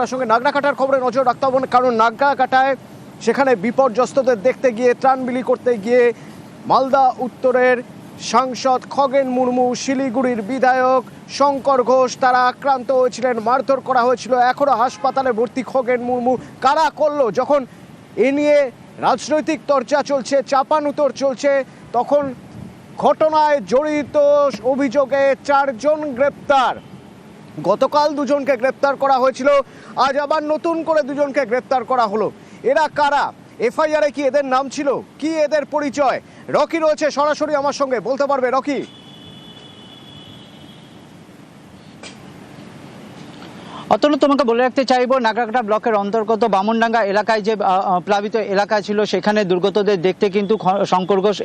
আপনার সঙ্গে নাগরাকাটার খবরে নজর রাখতে হবে, কারণ নাগরাকাটায় সেখানে বিপর্যস্তদের দেখতে গিয়ে ত্রাণ বিলি করতে গিয়ে মালদা উত্তরের সাংসদ খগেন মুর্মু, শিলিগুড়ির বিধায়ক শঙ্কর ঘোষ, তারা আক্রান্ত হয়েছিলেন, মারধর করা হয়েছিল। এখনও হাসপাতালে ভর্তি খগেন মুর্মু। কারা করল? যখন এ নিয়ে রাজনৈতিক চর্চা চলছে চাপানুতর চলছে, তখন ঘটনায় জড়িত অভিযোগে চারজন গ্রেপ্তার। গতকাল দুজনকে গ্রেপ্তার করা হয়েছিল, আজ আবার নতুন করে দুজনকে গ্রেপ্তার করা হলো। এরা কারা? এফআইআরে কি এদের নাম ছিল? কি এদের পরিচয়? রকি রয়েছে সরাসরি আমার সঙ্গে, বলতে পারবে রকি? অতনু, তোমাকে বলে রাখতে চাইব নাগরাকাটা ব্লকের অন্তর্গত বামনডাঙ্গা এলাকায় যে প্লাবিত এলাকা ছিল, সেখানে দুর্গতদের দেখতে কিন্তু শঙ্কর ঘোষ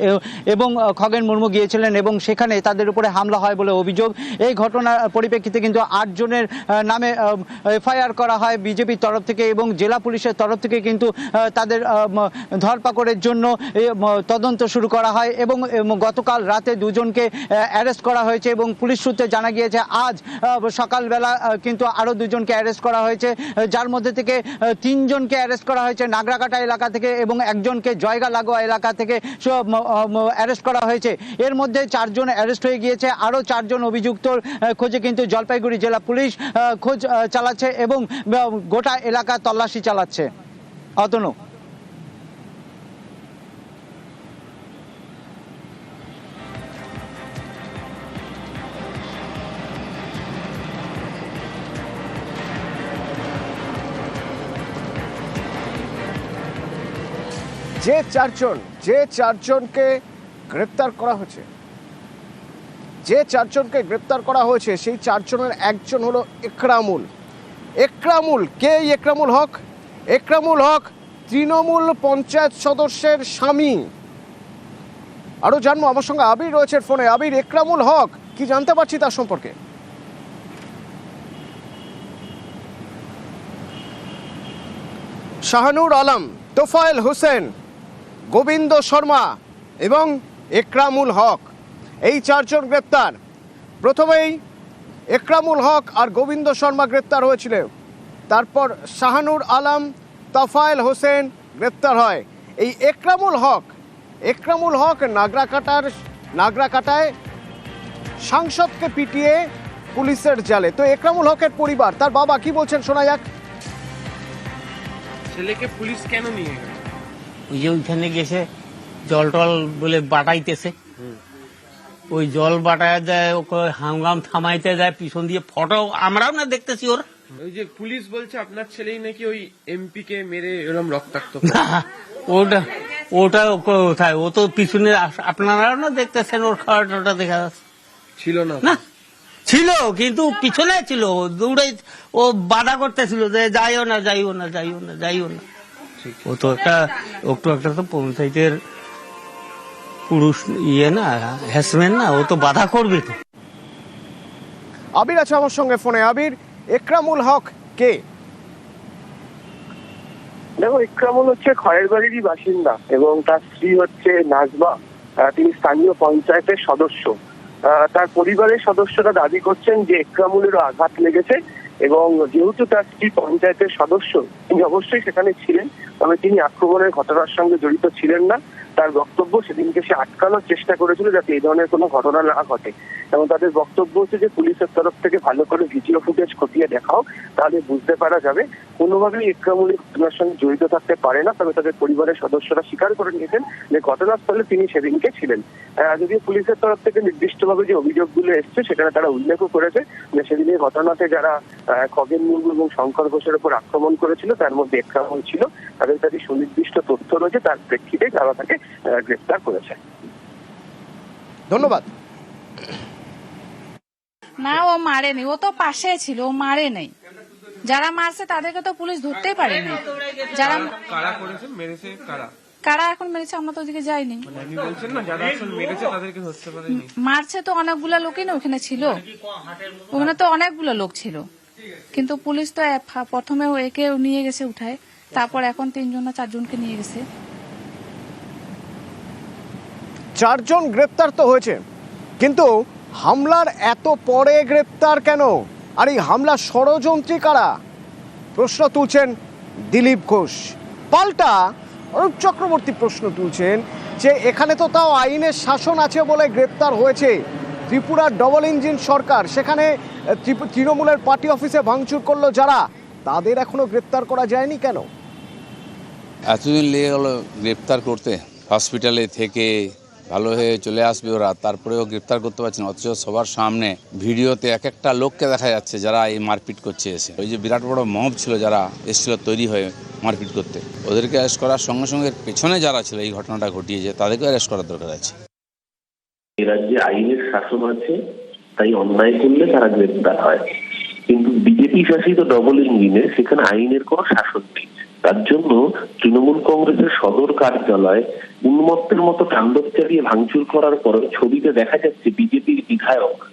এবং খগেন মুর্মু গিয়েছিলেন এবং সেখানে তাদের উপরে হামলা হয় বলে অভিযোগ। এই ঘটনার পরিপ্রেক্ষিতে কিন্তু আটজনের নামে এফআইআর করা হয় বিজেপির তরফ থেকে এবং জেলা পুলিশের তরফ থেকে কিন্তু তাদের ধরপাকড়ের জন্য তদন্ত শুরু করা হয় এবং গতকাল রাতে দুজনকে অ্যারেস্ট করা হয়েছে এবং পুলিশ সূত্রে জানা গিয়েছে, আজ সকালবেলা কিন্তু আরও দুজনকে অ্যারেস্ট করা হয়েছে যার মধ্যে থেকে তিনজনকে অ্যারেস্ট করা হয়েছে নাগরাকাটা এলাকা থেকে এবং একজনকে জয়গা লাগোয়া এলাকা থেকে অ্যারেস্ট করা হয়েছে। এর মধ্যে চারজন অ্যারেস্ট হয়ে গিয়েছে, আরও চারজন অভিযুক্তর খোঁজে কিন্তু জলপাইগুড়ি জেলা পুলিশ খোঁজ চালাচ্ছে এবং গোটা এলাকা তল্লাশি চালাচ্ছে। অতনু। যে চারজন, যে চারজনকে গ্রেপ্তার করা হয়েছে, যে চারজনকে গ্রেপ্তার করা হয়েছে, সেই চারজনের একজন হলো একরামুল। একরামুল, কে একরামুল হক? একরামুল হক তৃণমূল পঞ্চায়েত সদস্যের স্বামী। আরও জানব, আমার সঙ্গে আবির রয়েছে ফোনে। আবির, একরামুল হক, কি জানতে পারছি তার সম্পর্কে? শাহানুর আলম, তোফায়েল হোসেন গোবিন্দ শর্মা এবং একরামুল হক। এই চারজন গ্রেপ্তার। প্রথমেই একরামুল হক আর গোবিন্দ শর্মা গ্রেপ্তার হয়েছিল। তারপর শাহানুর আলম, তফায়েল হোসেন গ্রেপ্তার হয়। এই একরামুল হক একরামুল হক নাগরাকাটার, নাগরাকাটায় সাংসদকে পিটিয়ে পুলিশের জালে। তো একরামুল হকের পরিবার, তার বাবা কি বলছেন শোনা যাক। ছেলেকে পুলিশ কেন নিয়ে গেল? ওই যে ওইখানে গেছে জল টল বলে বাটাইতেছে। ওই জল বাটায় দেয় ওকে হামগাম থামাইতে দেয় পিছন দিয়ে ফটো আমরাও না দেখতেছি ওর। ওই যে পুলিশ বলছে আপনার ছেলেই নাকি ওই এমপি কে মেরে এরকম রক্তাক্ত ওটা ওটা কোথায়? ও তো পিছনে আপনারাও না দেখতেছেন ওর খাওয়াটা দেখা যাচ্ছে? ছিল না। না ছিল কিন্তু পিছনে ছিল। ও দৌড়াই ও বাধা করতেছিল যে যাইও না যাইও না যাইও না যাইও না। ও তো একটা একটু একটা তো পঞ্চায়েতের পুরুষ ইয়ে না না ও তো বাধা করবে তো। আবির আছে আমার সঙ্গে ফোনে। আবির একরামুল হক কে? দেখো ইকরামুল হচ্ছে খয়ের বাড়িরই বাসিন্দা এবং তার স্ত্রী হচ্ছে নাজবা তিনি স্থানীয় পঞ্চায়েতের সদস্য। আহ, তার পরিবারের সদস্যরা দাবি করছেন যে ইকরামুলেরও আঘাত লেগেছে। এবং যেহেতু তার স্ত্রী পঞ্চায়েতের সদস্য, তিনি অবশ্যই সেখানে ছিলেন, তবে তিনি আক্রমণের ঘটনার সঙ্গে জড়িত ছিলেন না। তার বক্তব্য সেদিনকে সে আটকানোর চেষ্টা করেছিল যাতে এই ধরনের কোনো ঘটনা না ঘটে। এবং তাদের বক্তব্য হচ্ছে যে পুলিশের তরফ থেকে ভালো করে ভিডিও ফুটেজ খতিয়ে দেখাও তাহলে বুঝতে পারা যাবে। কোনোভাবেই ইকরামুল ঘটনার সঙ্গে জড়িত থাকতে পারে না তবে তাদের পরিবারের সদস্যরা স্বীকার করে নিয়েছেন যে ঘটনাস্থলে তিনি সেদিনকে ছিলেন। যদিও পুলিশের তরফ থেকে নির্দিষ্টভাবে যে অভিযোগগুলো এসছে সেখানে তারা উল্লেখও করেছে যে সেদিনের ঘটনাতে যারা খগেন মুর্মু এবং শঙ্কর ঘোষের উপর আক্রমণ করেছিল তার মধ্যে একরামুল ছিল। তাদের কাছে সুনির্দিষ্ট তথ্য রয়েছে তার প্রেক্ষিতে তারা তাকে আহ, গ্রেফতার করেছে। ধন্যবাদ। না ও মারেনি। ও তো পাশে ছিল ও মারে নাই। যারা মারছে তাদেরকে তো পুলিশ ধরতেই পারেনি। যারা কারা করেছে? মেরেছে কারা? কারা এখন মেরেছে আমরা তো ওদিকে যাইনি। মানে মেরেছে তো অনেকগুলো লোকই না ওখানে ছিল। ওখানে তো অনেকগুলো লোক ছিল। কিন্তু পুলিশ তো প্রথমে একে নিয়ে গেছে উঠায়। তারপর এখন তিনজন না চারজনকে নিয়ে গেছে। চারজন গ্রেপ্তার তো হয়েছে। কিন্তু হামলার এত পরে গ্রেপ্তার কেন? আর এই হামলা ষড়যন্ত্রী কারা? প্রশ্ন তুলছেন দিলীপ ঘোষ। পাল্টা অরূপ চক্রবর্তী প্রশ্ন তুলছেন যে এখানে তো তাও আইনের শাসন আছে বলে গ্রেপ্তার হয়েছে। ত্রিপুরার ডবল ইঞ্জিন সরকার, সেখানে তৃণমূলের পার্টি অফিসে ভাঙচুর করল যারা, তাদের এখনও গ্রেপ্তার করা যায়নি কেন? এতদিন লেগে গেল গ্রেপ্তার করতে। হসপিটালে থেকে ভালো হয়ে চলে আসবে ওরা। তারপরেও গ্রেপ্তার করতে পারছে না, অথচ সবার সামনে ভিডিওতে এক একটা লোককে দেখা যাচ্ছে যারা এই মারপিট করছে এসে। ওই যে বিরাট বড় মব ছিল যারা এসেছিল তৈরি হয়ে মারপিট করতে, ওদেরকে অ্যারেস্ট করার সঙ্গে সঙ্গে পেছনে যারা ছিল এই ঘটনাটা ঘটিয়েছে তাদেরকে অ্যারেস্ট করার দরকার আছে। এ রাজ্যে আইনের শাসন আছে, তাই অন্যায় করলে তারা গ্রেপ্তার হয়। কিন্তু বিজেপি শাসিত ডবল ইঞ্জিনে সেখানে আইনের কোনো শাসন নেই। তার জন্য তৃণমূল কংগ্রেসের সদর কার্যালয় উন্মত্তের মতো তাণ্ডব চালিয়ে ভাঙচুর করার পর ছবিতে দেখা যাচ্ছে বিজেপির বিধায়ক,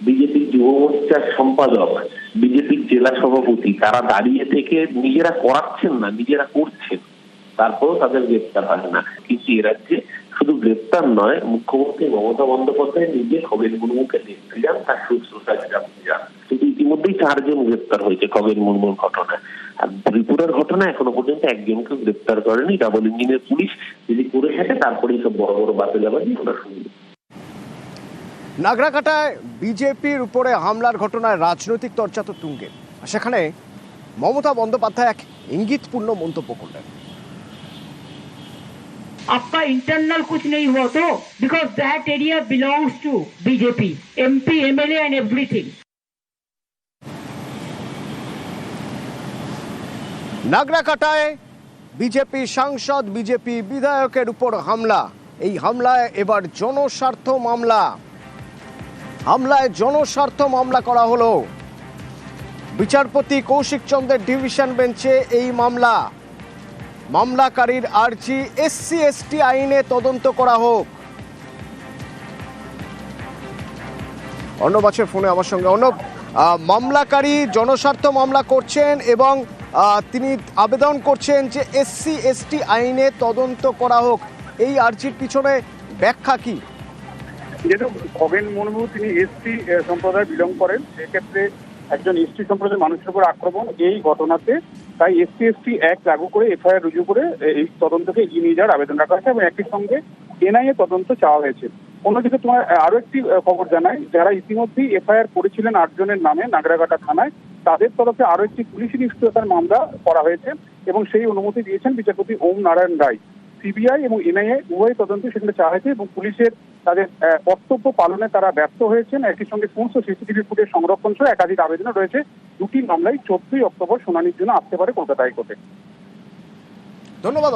বিজেপির যুব মোর্চার সম্পাদক, বিজেপির জেলা সভাপতি। তারা দাঁড়িয়ে থেকে নিজেরা করাচ্ছেন না, নিজেরা করছেন। তারপরেও তাদের গ্রেপ্তার হয় না। কিন্তু এ রাজ্যে শুধু গ্রেপ্তার নয়, মুখ্যমন্ত্রী মমতা বন্দ্যোপাধ্যায় নিজে খগেন মুর্মুকে দেখতে যান তার শুশ্রূষা জানতে যান কিন্তু ইতিমধ্যেই চারজন গ্রেপ্তার হয়েছে খগেন মুর্মুর ঘটনায়। আর ত্রিপুরার ঘটনা এখনও পর্যন্ত একজনকে গ্রেপ্তার করেনি ডাবল ইঞ্জিনের পুলিশ। যদি করে থাকে তারপরেই সব বড় বড় বাতিলাবাজি আমরা শুনব নাগরাকাটায় বিজেপির উপরে হামলার ঘটনায় রাজনৈতিক চর্চা তো তুঙ্গে। সেখানে মমতা বন্দ্যোপাধ্যায় এক ইঙ্গিতপূর্ণ মন্তব্য করলেন। आपका इंटरनल कुछ नहीं हुआ तो because that area belongs to BJP MP MLA and everything নাগরাকাটায় BJP সাংসদ বিজেপি বিধায়কের উপর হামলা এই হামলায় এবার জনস্বার্থ মামলা হামলায় জনস্বার্থ মামলা করা হলো বিচারপতি কৌশিক চন্দ্রের ডিভিশন বেঞ্চে এই মামলা মামলাকারীর আর্জি এসসি, এসটি আইনে তদন্ত করা হোক। অর্ণব আছে ফোনে আমার সঙ্গে। অর্ণব মামলাকারী জনস্বার্থ মামলা করছেন এবং তিনি আবেদন করছেন যে এসসি, এসটি আইনে তদন্ত করা হোক। এই আর্জির পিছনে ব্যাখ্যা কি? যেহেতু খগেন মুর্মু, তিনি এসটি সম্প্রদায় বিলং করেন। সেক্ষেত্রে একজন এসটি সম্প্রদায়ের মানুষের উপর আক্রমণ এই ঘটনাতে তাই এসটি এসটি অ্যাক্ট লাগু করে এফআইআর রুজু করে এই তদন্তকে এগিয়ে নিয়ে যাওয়ার আবেদন রাখা হয়েছে এবং একই সঙ্গে এনআইএ তদন্ত চাওয়া হয়েছে। অন্যদিকে তোমার আরও একটি খবর জানাই, যারা ইতিমধ্যেই এফআইআর করেছিলেন আটজনের নামে নাগরাকাটা থানায়, তাদের তরফে আরও একটি পুলিশি নিষ্ক্রিয়তার মামলা করা হয়েছে এবং সেই অনুমতি দিয়েছেন বিচারপতি ওম নারায়ণ রায়। সিবিআই এবং এনআইএ উভয় তদন্ত সেখানে চাওয়া হয়েছে এবং পুলিশের তাদের কর্তব্য পালনে তারা ব্যর্থ হয়েছেন। একই সঙ্গে সমস্ত সিসিটিভি ফুটেজ সংরক্ষণ সহ একাধিক আবেদনও রয়েছে। দুটি মামলায় চোদ্দই অক্টোবর শুনানির জন্য আসতে পারে কলকাতা হাইকোর্টে ধন্যবাদ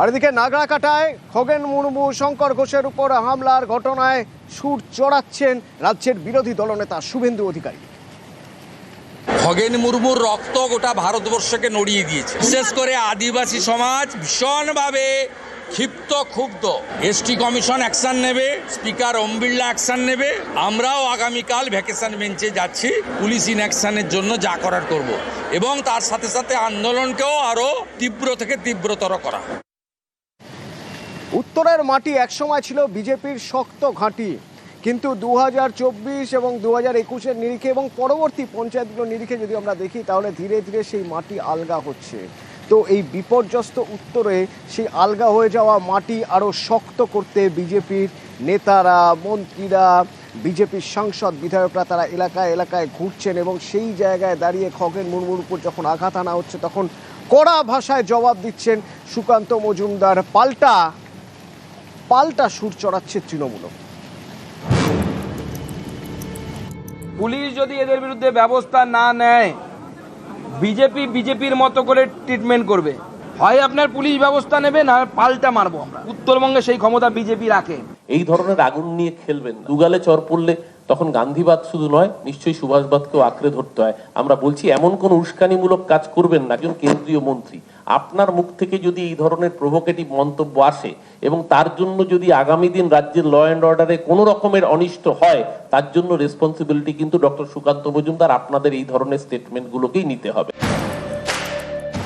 আর এদিকে নাগরাকাটায় খগেন মুর্মু, শঙ্কর ঘোষের উপর হামলার ঘটনায় সুর চড়াচ্ছেন রাজ্যের বিরোধী দলনেতা শুভেন্দু অধিকারী। খগেন মুর্মুর রক্ত গোটা ভারতবর্ষকে নড়িয়ে দিয়েছে। বিশেষ করে আদিবাসী সমাজ ভীষণভাবে ক্ষিপ্ত, ক্ষুব্ধ। এসটি কমিশন অ্যাকশন নেবে, স্পিকার ওম বিড়লা অ্যাকশন নেবে। আমরাও আগামীকাল ভ্যাকেশন বেঞ্চে যাচ্ছি, পুলিশ ইন অ্যাকশনের জন্য যা করার করব। এবং তার সাথে সাথে আন্দোলনকেও আরও তীব্র থেকে তীব্রতর করা। উত্তরের মাটি একসময় ছিল বিজেপির শক্ত ঘাঁটি। কিন্তু দু হাজার চব্বিশ এবং দু হাজার একুশের নিরিখে এবং পরবর্তী পঞ্চায়েতগুলোর নিরিখে যদি আমরা দেখি, তাহলে ধীরে ধীরে সেই মাটি আলগা হচ্ছে। তো এই বিপর্যস্ত উত্তরে সেই আলগা হয়ে যাওয়া মাটি আরও শক্ত করতে বিজেপির নেতারা, মন্ত্রীরা, বিজেপির সাংসদ, বিধায়করা তারা এলাকায় এলাকায় ঘুরছেন এবং সেই জায়গায় দাঁড়িয়ে খগেন মুর্মুর উপর যখন আঘাত আনা হচ্ছে, তখন কড়া ভাষায় জবাব দিচ্ছেন সুকান্ত মজুমদার। পাল্টা পাল্টা সুর চড়াচ্ছে তৃণমূল পুলিশ যদি এদের বিরুদ্ধে ব্যবস্থা না নেয়, বিজেপি বিজেপির মতো করে ট্রিটমেন্ট করবে। হয় আপনার পুলিশ ব্যবস্থা নেবে, না পাল্টা মারবো আমরা। উত্তরবঙ্গে সেই ক্ষমতা বিজেপি রাখে। এই ধরনের আগুন নিয়ে খেলবেন। দুগালে চর পড়লে তখন গান্ধীবাদ শুধু নয়, নিশ্চয়ই সুভাষবাদকেও আঁকড়ে ধরতে হয়। আমরা বলছি, এমন কোন উস্কানিমূলক কাজ করবেন না, একজন কেন্দ্রীয় মন্ত্রী। আপনার মুখ থেকে যদি এই ধরনের প্রভোকেটিভ মন্তব্য আসে এবং তার জন্য যদি আগামী দিন রাজ্যের ল অ্যান্ড অর্ডারে কোনো রকমের অনিষ্ট হয়, তার জন্য রেসপন্সিবিলিটি কিন্তু ডক্টর সুকান্ত মজুমদার আপনাদের এই ধরনের স্টেটমেন্টগুলোকেই নিতে হবে।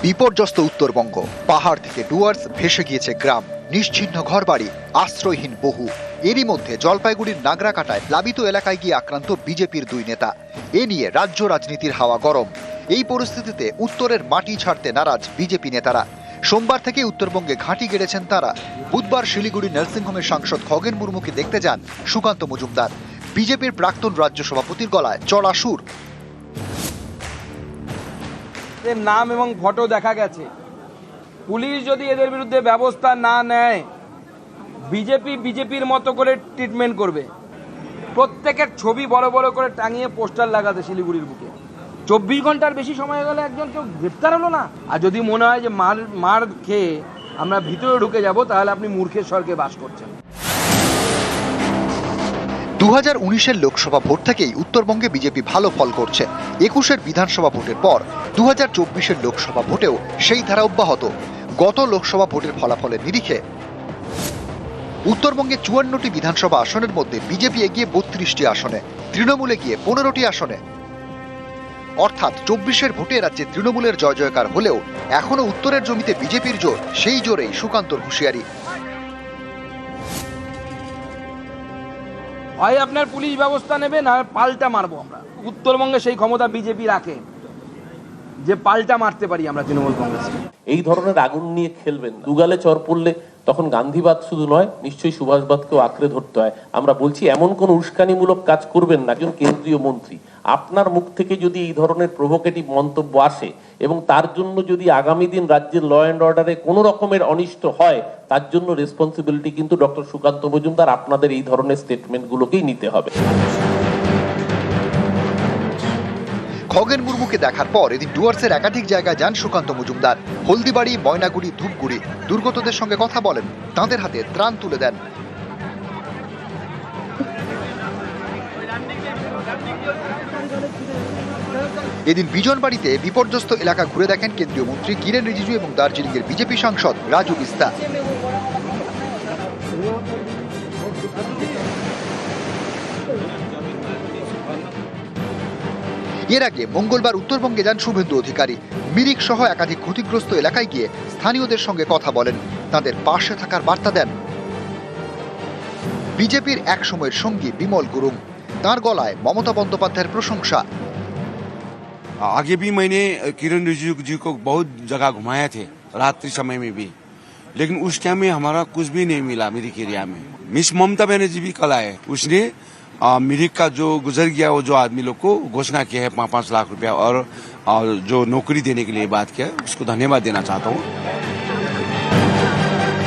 বিপর্যস্ত উত্তরবঙ্গ, পাহাড় থেকে ডুয়ার্স ভেসে গিয়েছে গ্রাম, নিশ্চিহ্ন ঘরবাড়ি, আশ্রয়হীন বহু। এরই মধ্যে জলপাইগুড়ির নাগরাকাটায় প্লাবিত এলাকায় গিয়ে আক্রান্ত বিজেপির দুই নেতা। এ নিয়ে রাজ্য রাজনীতির হাওয়া গরম। এই পরিস্থিতিতে উত্তরের মাটি ছাড়তে নারাজ বিজেপি নেতারা। সোমবার থেকে উত্তরবঙ্গে ঘাঁটি গেড়েছেন তারা। বুধবার শিলিগুড়ি নার্সিংহোমের সাংসদ খগেন মুর্মুকে দেখতে যান সুকান্ত মজুমদার। বিজেপির প্রাক্তন রাজ্য সভাপতির গলায় চড়া সুর। নাম এবং ফটো দেখা গেছে। পুলিশ যদি এদের বিরুদ্ধে ব্যবস্থা না নেয়, বিজেপি বিজেপির মতো করে ট্রিটমেন্ট করবে। প্রত্যেকের ছবি বড় বড় করে টাঙিয়ে পোস্টার লাগাতে শিলিগুড়ির বুকে। চব্বিশ ঘণ্টার বেশি সময় গেলে একজন কেউ গ্রেপ্তার হলো না? আর যদি মনে হয় যে মার মার খেয়ে আমরা ভিতরে ঢুকে যাব, তাহলে আপনি মূর্খের স্বর্গে বাস করছেন। দু হাজার উনিশের লোকসভা ভোট থেকেই উত্তরবঙ্গে বিজেপি ভালো ফল করছে। একুশের বিধানসভা ভোটের পর দু হাজার চব্বিশের লোকসভা ভোটেও সেই ধারা অব্যাহত। গত লোকসভা ভোটের ফলাফলের নিরিখে উত্তরবঙ্গে চুয়ান্নটি বিধানসভা আসনের মধ্যে বিজেপি এগিয়ে বত্রিশটি আসনে, তৃণমূলে গিয়ে পনেরোটি আসনে অর্থাৎ চব্বিশের ভোটে রাজ্যে তৃণমূলের জয় জয়কার হলেও এখনও উত্তরের জমিতে বিজেপির জোর সেই জোরেই সুকান্তর হুঁশিয়ারি। হয় আপনার পুলিশ ব্যবস্থা নেবে না পাল্টা মারবো আমরা। উত্তরবঙ্গে সেই ক্ষমতা বিজেপি রাখে যে পাল্টা মারতে পারি আমরা তৃণমূল কংগ্রেস এই ধরনের আগুন নিয়ে খেলবেন দুগালে চর পড়লে তখন গান্ধীবাদ শুধু নয়, নিশ্চয়ই সুভাষবাদকেও আঁকড়ে ধরতে হয়। আমরা বলছি, এমন কোন উস্কানিমূলক কাজ করবেন না, একজন কেন্দ্রীয় মন্ত্রী। আপনার মুখ থেকে যদি এই ধরনের প্রভোকেটিভ মন্তব্য আসে এবং তার জন্য যদি আগামী দিন রাজ্যের ল অ্যান্ড অর্ডারে কোনো রকমের অনিষ্ট হয়, তার জন্য রেসপন্সিবিলিটি কিন্তু ডক্টর সুকান্ত মজুমদার আপনাদের এই ধরনের স্টেটমেন্টগুলোকেই নিতে হবে। খগেন মুর্মুকে দেখার পর এদিন ডুয়ার্সের একাধিক জায়গায় যান সুকান্ত মজুমদার। হলদিবাড়ি, ময়নাগুড়ি, ধূপগুড়ি। দুর্গতদের সঙ্গে কথা বলেন, তাঁদের হাতে ত্রাণ তুলে দেন। এদিন বিজন বাড়িতে বিপর্যস্ত এলাকা ঘুরে দেখেন কেন্দ্রীয় মন্ত্রী কিরেন রিজিজু এবং দার্জিলিং এর বিজেপি সাংসদ রাজু বিস্তা। এর আগে মঙ্গলবার উত্তরবঙ্গে যান শুভেন্দু অধিকারী মিরিক সহ একাধিক ক্ষতিগ্রস্ত এলাকায় গিয়ে স্থানীয়দের সঙ্গে কথা বলেন তাদের পাশে থাকার বার্তা দেন বিজেপির এক সময়ের সঙ্গী বিমল গুরুং তার গলায় মমতা বন্দ্যোপাধ্যায়ের প্রশংসা आगे भी मैंने किरण रिजिजू जी को बहुत जगह घुमाए थे रात्रि समय में भी लेकिन उस टाइम में हमारा कुछ भी नहीं मिला मेरी एरिया में मिस ममता बनर्जी भी कल आए उसने आ, मिरिक का जो गुजर गया वो जो आदमी लोग को घोषणा किया है पाँच पाँच लाख रुपया और, जो नौकरी देने के लिए बात किया है, उसको धन्यवाद देना चाहता हूँ।